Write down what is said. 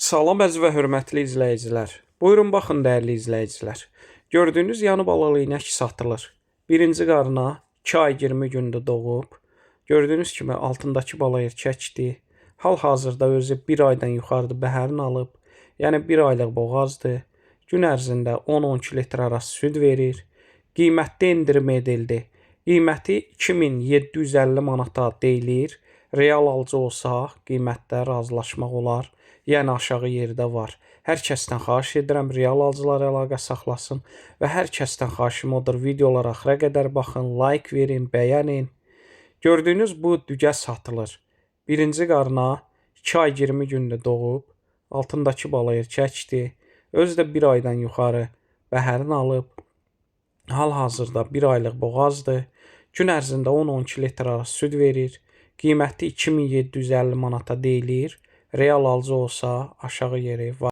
Salam əziz və hörmətli izləyicilər. Buyurun baxın dəyərli izləyicilər. Gördüyünüz yanı balalı inək satılır. Birinci qarına 2 ay 20 gündə doğub. Gördüyünüz kimi altındakı bala erkəkdir. Hal-hazırda özü 1 aydan yuxarıdır bəhərin alıb. Yəni 1 aylıq boğazdır. Gün ərzində 10-12 litr arası süd verir. Qiymətdə endirim edildi. Qiyməti 2750 manata deyilir. Real alıcı olsaq qiymətdə razılaşmaq olar. Yəni aşağı yerdə var. Hər kəsdən xahiş edirəm real alıcılar əlaqə saxlasın və hər kəsdən xahişim odur videolara axıra qədər baxın, like verin, bəyənin. Gördüyünüz bu dügə satılır. Birinci qarına 2 ay 20 gündə doğub. Altındakı bala erkəkdir. Özü də 1 aydan yuxarı bəhərin alıb. Hal-hazırda 1 aylıq boğazdır. Gün ərzində 10-12 litr arası süd verir. Qiyməti 2750 manata deyilir. Real alıcı olsa aşağı yeri var.